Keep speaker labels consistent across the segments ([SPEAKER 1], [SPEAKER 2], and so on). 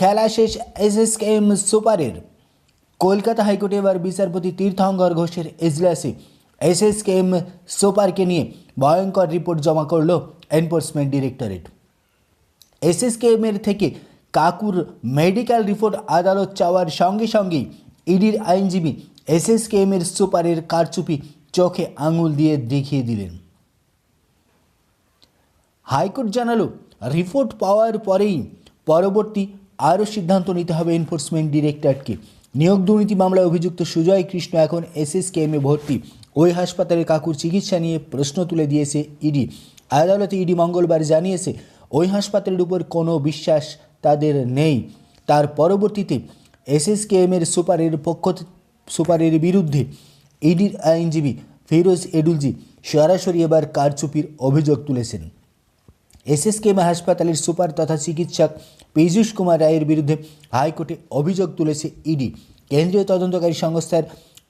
[SPEAKER 1] খেলা শেষ এসএসকেএম সুপারের কলকাতা হাইকোর্টে এবার বিচারপতি তীর্থঙ্কর ঘোষের এজলাসে এসএসকেএম সুপারকে নিয়ে ভয়ঙ্কর রিপোর্ট জমা করল এনফোর্সমেন্ট ডিরেক্টরেট। এসএসকেএম এর থেকে কাকুর মেডিকেল রিপোর্ট আদালত চাওয়ার সঙ্গে সঙ্গেই ইডির আইনজীবী এসএসকেএম এর সুপারের কারচুপি চোখে আঙুল দিয়ে দেখিয়ে দিলেন। হাইকোর্ট জানালো, রিপোর্ট পাওয়ার পরেই পরবর্তী আরও সিদ্ধান্ত নিতে হবে এনফোর্সমেন্ট ডিরেক্টরেটকে নিয়োগ দুর্নীতি মামলায় অভিযুক্ত সুজয় কৃষ্ণ এখন এসএসকেএমে ভর্তি। ওই হাসপাতালে কাকুর চিকিৎসা নিয়ে প্রশ্ন তুলে দিয়েছে ইডি। আদালতে ইডি মঙ্গলবার জানিয়েছে, ওই হাসপাতালের উপর কোনো বিশ্বাস তাদের নেই। তার পরবর্তীতে এসএসকেএম এর সুপারের পক্ষ সুপারের বিরুদ্ধে ইডির আইনজীবী ফিরোজ এডুলজি সরাসরি এবার কারচুপির অভিযোগ তুলেছেন। এসএসকেএম হাসপাতালের সুপার তথা চিকিৎসক পীযূষ কুমার রায়ের বিরুদ্ধে হাইকোর্টে অভিযোগ তুলেছে ইডি। কেন্দ্রীয় তদন্তকারী সংস্থার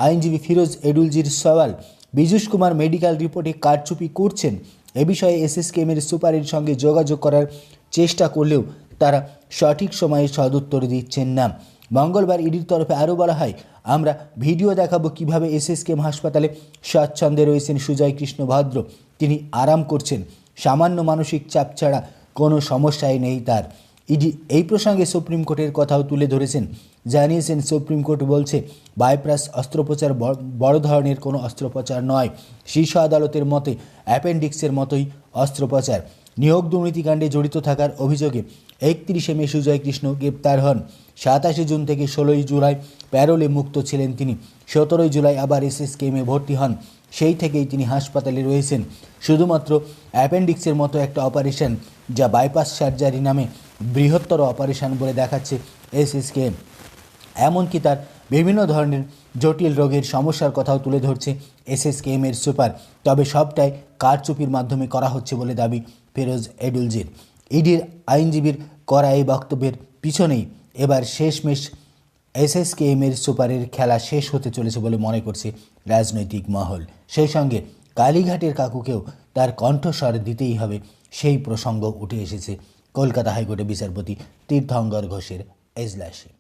[SPEAKER 1] আইনজীবী ফিরোজ এডুলজির সওয়াল, পীযূষ কুমার মেডিকেল রিপোর্টে কারচুপি করছেন। এ বিষয়ে এসএসকেএমের সুপারের সঙ্গে যোগাযোগ করার চেষ্টা করলেও তারা সঠিক সময়ে সদুত্তর দিচ্ছেন না। মঙ্গলবার ইডির তরফে আরও বলা হয়, আমরা ভিডিও দেখাবো কীভাবে এসএসকেএম হাসপাতালে স্বাচ্ছন্দ্যে রয়েছেন সুজয় কৃষ্ণ ভদ্র। তিনি আরাম করছেন। সামান্য মানসিক চাপ ছাড়া কোনো সমস্যাই নেই তার। ইডি, এই প্রসঙ্গে সুপ্রিম কোর্টের কথাও তুলে ধরেছেন। জানিয়েছেন, সুপ্রিম কোর্ট বলছে বাইপ্রাস অস্ত্রোপচার বড় ধরনের কোনো অস্ত্রোপচার নয়। শীর্ষ আদালতের মতে, অ্যাপেন্ডিক্সের মতোই অস্ত্রোপচার। নিয়োগ দুর্নীতিকাণ্ডে জড়িত থাকার অভিযোগে একত্রিশে মে সুজয় কৃষ্ণ গ্রেপ্তার হন। সাতাশে জুন থেকে ষোলোই জুলাই প্যারোলে মুক্ত ছিলেন তিনি। সতেরোই জুলাই আবার এসএসকেএমে ভর্তি হন। সেই থেকেই তিনি হাসপাতালে রয়েছেন। শুধুমাত্র অ্যাপেন্ডিক্সের মতো একটা অপারেশন যা বাইপাস সার্জারি নামে বৃহত্তর অপারেশন বলে দেখাচ্ছে এসএসকেএম এমনকি তার বিভিন্ন ধরনের জটিল রোগের সমস্যার কথাও তুলে ধরছে এসএসকেএম এর সুপার। তবে সবটাই কারচুপির মাধ্যমে করা হচ্ছে বলে দাবি ফেরোজ এডুলজির। ইডির আইনজীবীর করা এই বক্তব্যের পিছনেই এবার শেষমেশ এসএসকেএম এর সুপারের খেলা শেষ হতে চলেছে বলে মনে করছে রাজনৈতিক মহল। সেই সঙ্গে কালীঘাটের কাকুকেও তার কণ্ঠস্বর দিতেই হবে সেই প্রসঙ্গ উঠে এসেছে কলকাতা হাইকোর্টের বিচারপতি তীর্থঙ্কর ঘোষের এজলাসে।